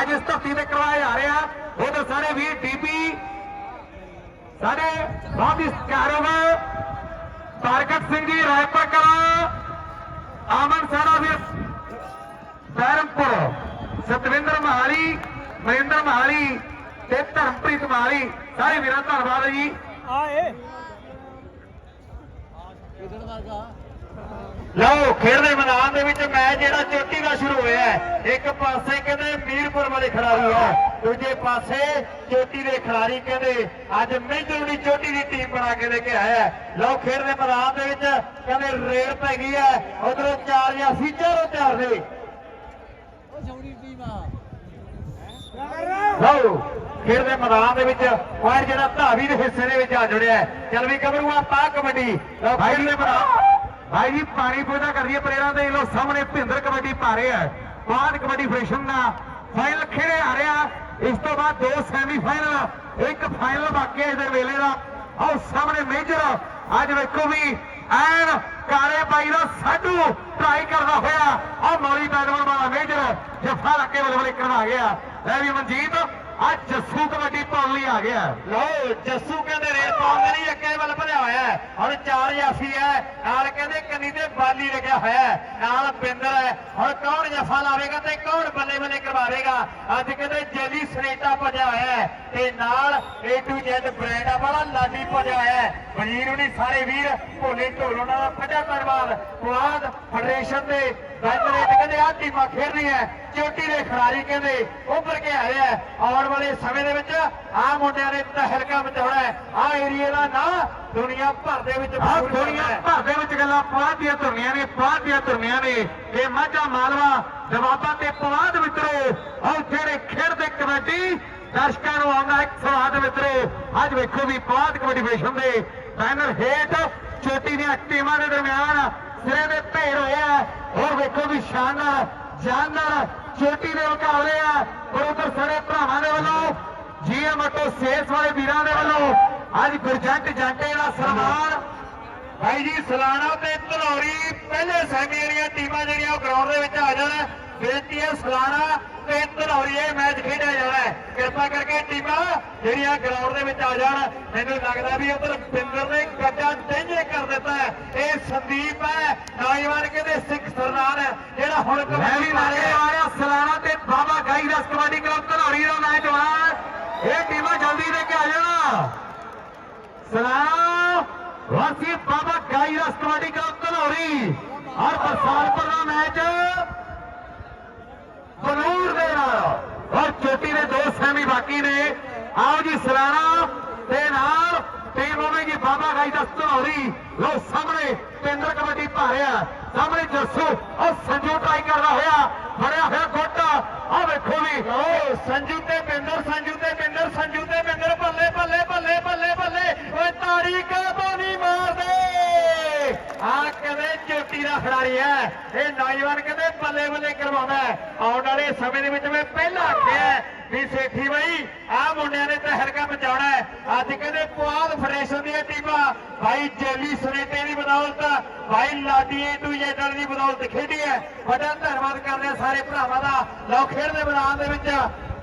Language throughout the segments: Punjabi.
ਅੱਜ ਇਸ ਧਰਤੀ ਤੇ ਕਰਵਾਇਆ ਜਾ ਰਿਹਾ ਉਧਰ ਸਾਰੇ ਵੀਰ ਟੀਪੀ ਸਾਡੇ ਬਹੁਤ ਹੀ ਸਤਿਕਾਰਯੋਗ ਤਾਰਕਤ ਸਿੰਘ ਜੀ ਰਾਏਪੁਰ ਕਲਾਂ ਆਮਨ ਸਾਡਾ ਵੀਰ ਬੈਰਮਪੁਰ ਸਤਵਿੰਦਰ ਮਹਾਲੀ ਮਹਿੰਦਰ ਮਹਾਲੀ ਤੇ ਧਰਮਪ੍ਰੀਤ ਮਹਾਲੀ। ਸਾਰੇ ਵੀਰਾਂ ਦਾ ਧੰਨਵਾਦ ਹੈ ਜੀ। ਆਏ। ਲਓ, ਖੇਡ ਦੇ ਮੈਦਾਨ ਦੇ ਵਿੱਚ ਮੈਚ ਜਿਹੜਾ ਚੋਟੀ ਦਾ ਸ਼ੁਰੂ ਹੋਇਆ ਹੈ। ਇੱਕ ਪਾਸੇ ਕਹਿੰਦੇ ਮੀਰਪੁਰ ਵਾਲੇ ਖਿਡਾਰੀ ਹੈ ਦੂਜੇ ਪਾਸੇ ਚੋਟੀ ਦੇ ਖਿਡਾਰੀ ਕਹਿੰਦੇ ਅੱਜ ਮੇਜਰ ਦੀ ਚੋਟੀ ਦੀ ਟੀਮ ਬਣਾ ਕੇ ਲੈ ਕੇ ਆਇਆ ਲਓ, ਖੇਡ ਦੇ ਮੈਦਾਨ ਦੇ ਵਿੱਚ ਕਹਿੰਦੇ ਰੇਡ ਪੈ ਗਈ ਹੈ। ਉਧਰੋਂ ਚਾਰ ਜਾਂ ਸੀ, ਚਾਰੋਂ ਚਾਰ ਦੇ। ਲਓ, ਖੇਡ ਦੇ ਮੈਦਾਨ ਦੇ ਵਿੱਚ ਪੁਆਇੰਟ ਜਿਹੜਾ ਧਾਵੀ ਦੇ ਹਿੱਸੇ ਦੇ ਵਿੱਚ ਆ ਜੁੜਿਆ ਹੈ। ਚੱਲ ਵੀ ਕਬਰੂ ਆ ਪਾ ਕਬੱਡੀ। ਲਓ, ਖੇਡ ਦੇ ਮੈਦਾਨ ਭਾਈ ਜੀ, ਪਾਣੀ ਪੂਜਾ ਕਰੀਏ ਹੈ ਦੇ। ਲੋ ਸਾਹਮਣੇ ਭਿੰਦਰ ਕਬੱਡੀ ਪਾ ਰਹੇ ਆ ਬਾਅਦ ਕਬੱਡੀ ਫੈਸ਼ਨ ਦਾ ਫਾਈਨਲ ਖੇੜੇ ਆ ਰਿਹਾ। ਇਸ ਤੋਂ ਬਾਅਦ ਦੋ ਸੈਮੀ ਇੱਕ ਫਾਈਨਲ ਬਾਕੀ ਹੈ ਇਸ ਵੇਲੇ ਦਾ। ਆਓ, ਸਾਹਮਣੇ ਮੇਜਰ ਅੱਜ ਵੇਖੋ ਵੀ ਐਨ ਕਾਲੇ ਬਾਈ ਦਾ ਸਾਡੂ ਟਰਾਈ ਕਰਦਾ ਹੋਇਆ। ਆ ਮੌਲੀ ਪੈਦਵਾਨ ਵਾਲਾ ਮੇਜਰ ਜੱਫਾ ਲੱਕੇ ਵੱਲ ਵੱਲੇ ਕਰਵਾ ਗਿਆ। ਲੈ ਵੀ ਮਨਜੀਤ ਅੱਜ ਜੱਸੂ ਕਬੱਡੀ ਪਾਉਣ ਲਈ ਆ ਗਿਆ। ਲਓ, ਜੱਸੂ ਕਹਿੰਦੇ ਰੇਤ ਪਾਉਣ ਦੇ ਲਈ ਅੱਗੇ ਵੱਲ ਭਰਿਆ ਹੋਇਆ ਹੈ ਹੁਣ ਚਾਰ ਜਾਫੀ ਹੈ ਨਾਲ ਕਹਿੰਦੇ ਕੰਨੀ ਤੇ ਬਾਲੀ ਲੱਗਿਆ ਹੋਇਆ ਨਾਲ ਪਿੰਦਰ ਹੈ ਹੁਣ ਕੌਣ ਜਫਾ ਲਾਵੇਗਾ ਤੇ ਕੌਣ ਬੱਲੇ ਬੱਲੇ ਕਰਵਾਵੇਗਾ? ਅੱਜ ਕਹਿੰਦੇ ਜੈਲੀ ਸਨੇਟਾ ਭਜਿਆ ਹੋਇਆ ਤੇ ਨਾਲ ਏ ਟੂ ਜ਼ੈਡ ਬ੍ਰਾਂਡ ਵਾਲਾ ਲਾਡੀ ਭਜਿਆ ਹੋਇਆ ਵਜ਼ੀਰ ਹੁਣੀ, ਸਾਰੇ ਵੀਰ ਭੋਲੇ ਢੋਲੋਂ ਦਾ ਫਟਾ ਧੰਨਵਾਦ ਪੁਆਧ ਫੈਡਰੇਸ਼ਨ ਦੇ ਬੈਂਦਰ ਤੇ ਕਹਿੰਦੇ ਆਹ ਟੀਮਾਂ ਖੇਡ ਰਹੀਆਂ ਚੋਟੀ ਦੇ ਖਿਡਾਰੀ ਕਹਿੰਦੇ ਉੱਭਰ ਕੇ ਆਏ ਆ ਆਉਣ ਵਾਲੇ ਸਮੇਂ ਦੇ ਵਿੱਚ ਆਹ ਮੁੰਡਿਆਂ ਨੇ ਤਹਿਲਕਾ ਮਚਾਉਣਾ ਹੈ। ਆਹ ਏਰੀਏ ਦਾ ਨਾਂ ਦੁਨੀਆ ਭਰ ਦੇ ਵਿੱਚ ਆਹ ਦੁਨੀਆ ਭਰ ਦੇ ਵਿੱਚ ਗੱਲਾਂ ਪਵਾਦ ਦੀਆਂ ਧੁਰਨੀਆਂ ਨੇ ਪਵਾਦ ਦੀਆਂ ਧੁਰਨੀਆਂ ਨੇ। ਇਹ ਮਾਝਾ ਮਾਲਵਾ ਜਵਾਬਾਂ ਤੇ ਪਵਾਦ ਮਿੱਤਰੋ ਆਹ ਜਿਹੜੇ ਖੇਡਦੇ ਕਬੱਡੀ ਦਰਸ਼ਕਾਂ ਨੂੰ ਆਉਂਦਾ ਇੱਕ ਸਵਾਦ ਮਿੱਤਰੋ। ਅੱਜ ਵੇਖੋ ਵੀ ਪਵਾਦ ਕਬੱਡੀ ਫੈਸ਼ਨ ਦੇ ਬੈਨਰ ਹੇਠ ਚੋਟੀ ਦੀਆਂ ਟੀਮਾਂ ਦੇ ਦਰਮਿਆਨ ਸਿਰੇ ਦੇ ਭੇੜ ਹੋਇਆ ਔਰ ਵੇਖੋ ਵੀ ਸ਼ਾਨਦਾਰ, ਜਾਨਦਾਰ ਚੋਟੀ ਦੇ ਮੁਕਾਬਲੇ ਆ। ਪਰ ਉਧਰ ਸਾਰੇ ਭਰਾਵਾਂ ਦੇ ਵੱਲੋਂ, ਜੀਐਮ ਆਟੋ ਸੇਲਸ ਵਾਲੇ ਵੀਰਾਂ ਦੇ ਵੱਲੋਂ। ਅੱਜ ਗੁਰਜੰਟ ਜੰਟੇ ਦਾ ਸਨਮਾਨ। ਭਾਈ ਜੀ ਸਲਾਣਾ ਤੇ ਧਨੌਰੀ ਪਹਿਲੇ ਸੈਮੀ ਵਾਲੀਆਂ ਟੀਮਾਂ ਜਿਹੜੀਆਂ ਉਹ ਗਰਾਊਂਡ ਦੇ ਵਿੱਚ ਆ ਜਾਣ। ਬੇਨਤੀ ਹੈ ਸਲਾਣਾ ਤੇ ਧਨੌਰੀ ਇਹ ਮੈਚ ਖੇਡਿਆ ਜਾਣਾ ਹੈ। ਕਿਰਪਾ ਕਰਕੇ ਟੀਮਾਂ ਜਿਹੜੀਆਂ ਗਰਾਊਂਡ ਦੇ ਵਿੱਚ ਆ ਜਾਣ ਮੈਨੂੰ ਲੱਗਦਾ ਵੀ ਉਧਰ ਬਿੰਦਰ ਨੇ ਗੱਡਾ ਟੇਂਜੇ ਕਰ ਦਿੱਤਾ ਹੈ। ਇਹ ਸੰਦੀਪ ਹੈ ਨੌਜਵਾਨ ਕਹਿੰਦੇ ਸਿੱਖ ਸਰਦਾਰ ਹੈ ਜਿਹੜਾ ਹੁਣ ਕਬੱਡੀ ਮਾਰੇ ਨਾਰੇ ਮਾਰਿਆ ਸਲਾਣਾ ਤੇ ਬਾਬਾ ਗਾਈ ਰਸ ਕਬੱਡੀ ਕਲੱਬ ਧਨੌਰੀ ਦਾ ਮੈਚ ਹੋਣਾ ਇਹ ਟੀਮਾਂ ਜਲਦੀ ਦੇ ਕੇ ਆ ਜਾਣਾ। ਸਲਾਮ ਵਾਸੀ ਬਾਬਾ ਗਾਈ ਰਸ ਕਬੱਡੀ ਕਲੱਬ ਧਨੌਰੀ ਔਰ ਬਰਸਾਲਪੁਰ ਦਾ ਮੈਚ ਬਨੂਰ ਦੇ ਨਾਲ ਔਰ ਚੋਟੀ ਦੇ ਦੋ ਸੈਮੀ ਬਾਕੀ ਨੇ। ਆਓ ਜੀ ਸਲਾਣਾ ਤੇ ਨਾਲ ਟੀਮ ਹੋਵੇਗੀ ਬਾਬਾ ਗਾਈ ਦਾ ਧਨੌਰੀ ਲੋ ਸਾਹਮਣੇ ਕੇਂਦਰ ਕਬੱਡੀ ਪਾ ਸਾਹਮਣੇ ਜੱਸੂ ਔਰ ਸੰਜੂ ਟਰਾਈ ਕਰਦਾ ਹੋਇਆ। ਫੜਿਆ ਹੋਇਆ ਗੋਟਾ। ਆ ਵੇਖੋ ਵੀ। ਓ ਸੰਜੂ ਤੇ ਬਿੰਦਰ, ਸੰਜੂ ਤੇ ਬਿੰਦਰ, ਸੰਜੂ ਤੇ ਬਿੰਦਰ। ਬੱਲੇ ਬੱਲੇ ਬੱਲੇ ਬੱਲੇ ਬੱਲੇ ਓਏ ਤਾਰੀਕ ਕਾਹਤੋਂ ਨਹੀਂ ਮਾਰਦੇ ਆ ਕਹਿੰਦੇ ਚੋਟੀ ਦਾ ਖਿਡਾਰੀ ਹੈ। ਇਹ ਨੌਜਵਾਨ ਕਹਿੰਦੇ ਬੱਲੇ ਬੱਲੇ ਕਰਵਾਉਂਦਾ। ਆਉਣ ਵਾਲੇ ਸਮੇਂ ਦੇ ਵਿੱਚ ਮੈਂ ਪਹਿਲਾਂ ਆਖਿਆ ਵੀ ਸੇਠੀ ਬਾਈ ਆ ਮੁੰਡਿਆਂ ਨੇ ਤਾਂ ਹਲਕਾ ਮਚਾਉਣਾ ਹੈ। ਅੱਜ ਕਹਿੰਦੇ ਪੁਆਧ ਫੈਡਰੇਸ਼ਨ ਦੀਆਂ ਟੀਮਾਂ। ਭਾਈ ਜੈਲੀ ਸਨੇਟੇ ਦੀ ਬਦੌਲਤ ਭਾਈ ਲਾਡੀ ਟੂ ਜੈਡਰ ਦੀ ਬਦੌਲਤ ਖੇਡੀ ਹੈ। ਵੱਡਾ ਧੰਨਵਾਦ ਕਰਦੇ ਹਾਂ ਸਾਰੇ ਭਰਾਵਾਂ ਦਾ। ਲਓ ਖੇਡ ਦੇ ਮੈਦਾਨ ਦੇ ਵਿੱਚ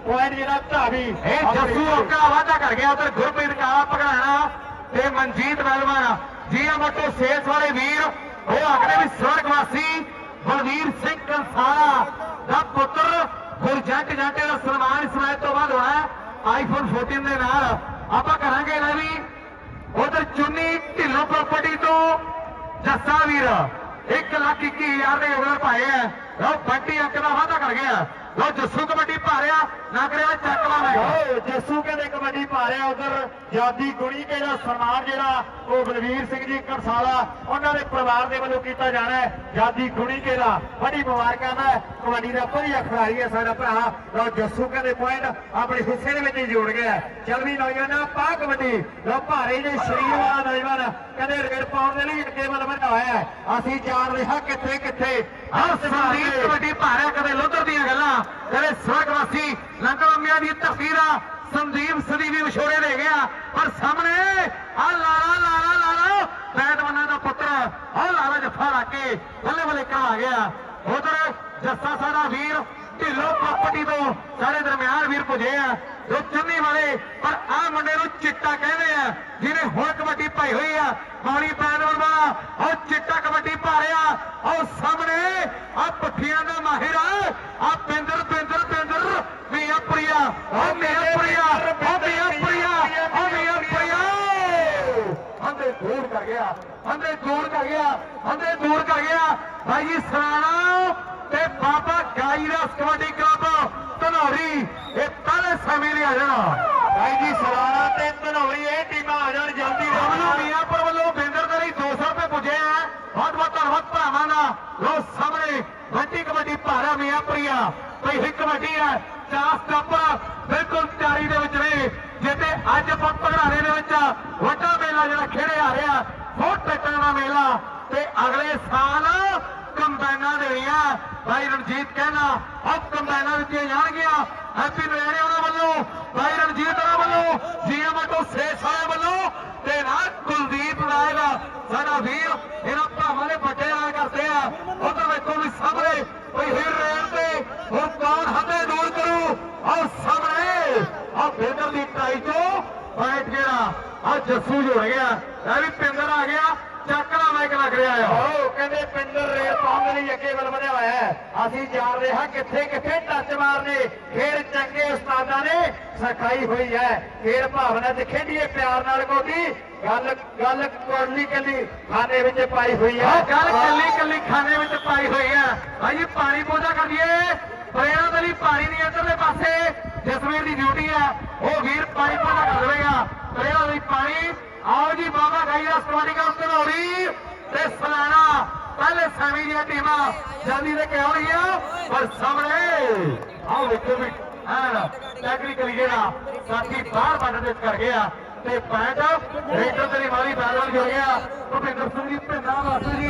ਪੁਆਇੰਟ ਜਿਹੜਾ ਧਾਵੀ। ਇਹ ਜੱਸੂ ਔਕਾ ਵਾਧਾ ਕਰ ਗਿਆ। ਉਧਰ ਗੁਰਪ੍ਰੀਤ ਕਾਲਾ ਪਗੜਾਣਾ ਤੇ ਮਨਜੀਤ ਵੈਲਵਾਨ ਜੀ ਮੋਟੋ ਸੇਸ ਵਾਲੇ ਵੀਰ ਉਹ ਆਖਦੇ ਵੀ ਸਵਰਗਵਾਸੀ ਬਲਵੀਰ ਸਿੰਘ ਕੰਸਾਲਾ ਦਾ ਪੁੱਤਰ ਗੁਰਜੰਟ ਜਾਂਟੇ ਦਾ ਸਨਮਾਨ ਇਸ ਮੈਚ ਤੋਂ ਬਾਅਦ ਹੋਇਆ ਆਈਫੋਨ 14 ਦੇ ਨਾਲ। ਆਪਾਂ ਕਰਾਂਗੇ ਲੈ ਵੀ ਉਧਰ ਚੁੰਨੀ ਢਿੱਲੋਂ ਪ੍ਰਾਪਰਟੀ ਤੋਂ ਜੱਸਾ ਵੀਰ। 1 ਲੱਖ 21 ਹਜ਼ਾਰ ਦੇ ਓਵਰ ਪਾਏ ਆ। ਲਓ ਬੰਟੀ ਅੰਕ ਦਾ ਵਾਧਾ ਕਰ ਗਿਆ। ਲਓ, ਜੱਸੂ ਕਬੱਡੀ ਪਾ ਰਿਹਾ ਨਾ ਕਰਿਆ ਚੱਕ ਲਾਵੇਗਾ ਓ ਜੱਸੂ ਕਹਿੰਦੇ ਰਿਹਾ ਉਧਰ ਜਾਦੀ ਗੁਣੀ ਕੇ ਦਾ ਸਨਮਾਨ ਜਿਹੜਾ ਉਹ ਬਲਵੀਰ ਸਿੰਘ ਜੀ ਕਰਸਾਲਾ ਉਹਨਾਂ ਦੇ ਪਰਿਵਾਰ ਦੇ ਵੱਲੋਂ ਕੀਤਾ ਜਾਣਾ ਹੈ। ਜਾਦੀ ਗੁਣੀ ਕੇ ਦਾ ਬੜੀ ਮੁਬਾਰਕਾਂ ਦਾ ਕਬੱਡੀ ਦਾ ਵਧੀਆ ਖਿਡਾਰੀ ਹੈ ਸਾਡਾ ਭਰਾ। ਲਓ ਜੱਸੂ ਕਹਿੰਦੇ ਪੁਆਇੰਟ ਆਪਣੇ ਹਿੱਸੇ ਦੇ ਵਿੱਚ ਹੀ ਜੋੜ ਗਿਆ ਚੱਲ ਵੀ ਨੌਜਵਾਨਾਂ ਪਾ ਕਬੱਡੀ। ਲਓ ਭਾਰੇ ਜੇ ਸਰੀਰ ਵਾਲਾ ਨੌਜਵਾਨ ਕਹਿੰਦੇ ਰੇਡ ਪਾਉਣ ਦੇ ਲਈ ਅੱਗੇ ਵੱਲ ਵਧਾ ਹੋਇਆ ਅਸੀਂ ਜਾਣ ਰਿਹਾ ਕਿੱਥੇ ਕਿੱਥੇ? ਹਰ ਸੰਦੀਪ ਕਬੱਡੀ ਭਾਰਿਆ ਕਦੇ ਲੋਧਰ ਦੀਆਂ ਗੱਲਾਂ ਕਦੇ ਸਵਰਗਵਾਸੀ ਲੰਗਰ ਅੰਮਿਆਂ ਦੀ ਦਾ ਸੰਦੀਪ ਸਦੀ ਵੀ ਵਿਛੋੜੇ ਦੇ ਗਿਆ। ਪਰ ਸਾਹਮਣੇ, ਆ ਲਾਲਾ ਲਾਲਾ ਲਾਲਾ ਬੈਦਵਾਨਾ ਦਾ ਪੁੱਤਰ, ਆ ਲਾਲਾ ਜੱਫਾ ਲਾ ਕੇ ਬੱਲੇ ਬੱਲੇ ਕਰਾ ਗਿਆ। ਉਧਰ ਜੱਸਾ ਸਾਡਾ ਵੀਰ ਢਿੱਲੋਂ ਪ੍ਰਾਪਰਟੀ ਤੋਂ ਸਾਡੇ ਦਰਮਿਆਨ ਵੀਰ ਪੁਜੇ ਆ, ਜੋ ਚੰਨੀ ਵਾਲੇ, ਪਰ ਆ ਮੁੰਡੇ ਨੂੰ ਚਿੱਟਾ ਕਹਿੰਦੇ ਆ, ਜਿਹਨੇ ਹੁਣ ਕਬੱਡੀ ਪਾਈ ਹੋਈ ਆ। ਪਾਣੀ ਪੈਣ ਵਾਲਾ ਉਹ ਚਿੱਟਾ ਕਬੱਡੀ ਪਾ ਰਿਹਾ ਉਹ ਸਾਹਮਣੇ ਆ ਪੱਠੀਆਂ ਦਾ ਮਾਹਿਰ ਆ ਆ ਪਿੰਦਰ ਪਿੰਦਰ ਪਿੰਦਰ ਮੀਆਂ ਪ੍ਰਿਆ ਉਹ ਮੀਆਂ ਪ੍ਰਿਆ ਉਹ ਮੀਆਂ ਪ੍ਰਿਆ ਉਹ ਮੀਆਂ ਪ੍ਰਿਆ ਅੰਦੇ ਗਿਆ। ਅੰਦੇ ਦੂਰ ਕਰ ਗਿਆ। ਅੰਦੇ ਦੂਰ ਕਰ ਗਿਆ। ਭਾਈ ਜੀ ਸਰਾਣਾ ਤੇ ਬਾਬਾ ਗਾਈ ਦਾ ਕਬੱਡੀ ਕਲੱਬ ਧਨੌਰੀ ਇਹ ਪਹਿਲੇ ਸਮੇਂ ਲਈ ਆ ਜਾਣਾ। ਭਾਈ ਜੀ ਸਰਾਣਾ ਤੇ ਧਨੌਰੀ ਇਹ ਟੀਮਾਂ ਆ ਜਾਣ ਜਲਦੀ ਰਾਮਨੂ ਮੀਆਂਪੁਰ ਵੱਲੋਂ ਬਿੰਦਰ ਦੇ ਲਈ 200 ਰੁਪਏ ਪੁੱਜੇ ਆ। ਬਹੁਤ ਬਹੁਤ ਧੰਨਵਾਦ ਭਰਾਵਾਂ ਦਾ। ਲੋ ਸਾਹਮਣੇ ਵੱਡੀ ਕਬੱਡੀ ਭਾਰਾ ਮੀਆਂਪੁਰੀਆ ਭਈ ਇੱਕ ਕਬੱਡੀ ਹੈ। ਚਾਰ ਸਟੱਪਰ ਬਿਲਕੁਲ ਤਿਆਰੀ ਦੇ ਵਿੱਚ ਨੇ। ਜਿੱਤੇ ਅੱਜ ਆਪਾਂ ਭਗੜਾਣੇ ਦੇ ਵਿੱਚ ਵੱਡਾ ਮੇਲਾ ਜਿਹੜਾ ਆ ਰਿਹਾ ਬਹੁਤ ਟੱਟਾਂ ਦਾ ਮੇਲਾ ਤੇ ਅਗਲੇ ਸਾਲ ਕੰਬਾਈਨਾਂ ਦੇਣੀਆਂ। ਭਾਈ ਰਣਜੀਤ ਕਹਿੰਦਾ ਉਹ ਕੰਬਾਈਨਾਂ ਦਿੱਤੀਆਂ ਜਾਣਗੀਆਂ। ਹੈਪੀ ਨਵੇੜੇ ਉਹਨਾਂ ਵੱਲੋਂ। ਭਾਈ ਰਣਜੀਤ ਉਹਨਾਂ ਵੱਲੋਂ, ਜੀਐਮ ਤੋਂ ਸੇਸ ਵਾਲਿਆਂ ਵੱਲੋਂ ਤੇ ਨਾਲ ਕੁਲਦੀਪ ਨਾਇਕ, ਸਾਡਾ ਵੀਰ, ਇਹਨਾਂ ਭਰਾਵਾਂ ਦੇ ਵੱਡੇ ਨਾਲ ਕਰਦੇ ਆ। ਉਧਰ ਵੇਖੋ ਵੀ ਸਾਹਮਣੇ ਕੋਈ ਹੀਰ ਰੇਲ ਤੇ, ਹੁਣ ਕੌਣ ਹੱਥੇ ਦੂਰ ਕਰੂ? ਔਰ ਸਾਹਮਣੇ, ਆਹ ਬੇਦਰ ਦੀ ਟਾਈ ਤੋਂ ਫਾਈਟ ਜਿਹੜਾ ਆ ਜੱਸੂ ਜੁੜ ਗਿਆ ਇਹ ਵੀ ਪਿੰਦਰ ਆ ਗਿਆ ਚੱਕ ਲਾ ਮਾਈਕ ਲੱਗ ਰਿਹਾ ਆ। ਉਹ ਕਹਿੰਦੇ ਪਿੰਡਰ ਰੇਲ ਪਾਉਣ ਲਈ ਅੱਗੇ ਵੱਲ ਵਧਿਆ ਹੋਇਆ ਹੈ। ਅਸੀਂ ਜਾਣ ਰਹੇ ਹਾਂ ਕਿੱਥੇ ਕਿੱਥੇ ਟੱਚ ਮਾਰਨੇ। ਖੇਡ ਚੰਗੇ ਉਸਤਾਦਾਂ ਨੇ ਸਿਖਾਈ ਹੋਈ ਹੈ। ਖੇਡ ਭਾਵਨਾ ਤੇ ਖੇਡੀਏ ਪਿਆਰ ਨਾਲ ਕੋਡੀ ਗੱਲ ਗੱਲ ਕੋਲੀ ਕੱਲੀ ਖਾਨੇ ਵਿੱਚ ਪਾਈ ਹੋਈ ਹੈ। ਗੱਲ ਕੱਲੀ ਕੱਲੀ ਖਾਨੇ ਵਿੱਚ ਪਾਈ ਹੋਈ ਆ ਭਾਈ ਪਾਣੀ ਪੋਜਾ ਕਰ ਦਈਏ ਪ੍ਰੇਰਣਾ ਦੇ ਲਈ ਪਾਣੀ ਨਹੀਂ ਇੱਧਰਲੇ ਪਾਸੇ। ਜਸਵੀਰ ਦੀ ਡਿਊਟੀ ਹੈ, ਉਹ ਵੀਰ ਪਾਣੀ ਪੋਜਾ ਕਰ ਦੇਵੇਗਾ ਪ੍ਰੇਰਣਾ ਪਾਣੀ, ਆਓ ਜੀ, ਬਾਬਾ ਗਾਈ ਦਾ ਸਵਾਰੀ ਕਰ ਤੇ ਸਲਾਣਾ ਪਹਿਲੇ ਸੈਮੀ ਦੀਆਂ ਟੀਮਾਂ ਜਲਦੀ ਦੇ ਕੇ ਆਉਣਗੀਆਂ ਪਰ ਸਾਹਮਣੇ, ਆਓ ਵੇਖੋ ਵੀ ਹਾਂ ਟੈਕਨੀਕਲੀ ਜਿਹੜਾ ਸਾਥੀ ਬਾਹਰ ਬੰਦ ਦੇ ਕਰ ਗਿਆ ਤੇ ਪੈਂਟ, ਰੇਡਰ ਤੇਰੀ ਮਾਰੀ ਬੈਲ ਨਾਲ ਜੁੜ ਗਿਆ। ਭੁਪਿੰਦਰ ਸਿੰਘ ਜੀ ਭਿੰਦਾ ਵਾਸੂ ਜੀ।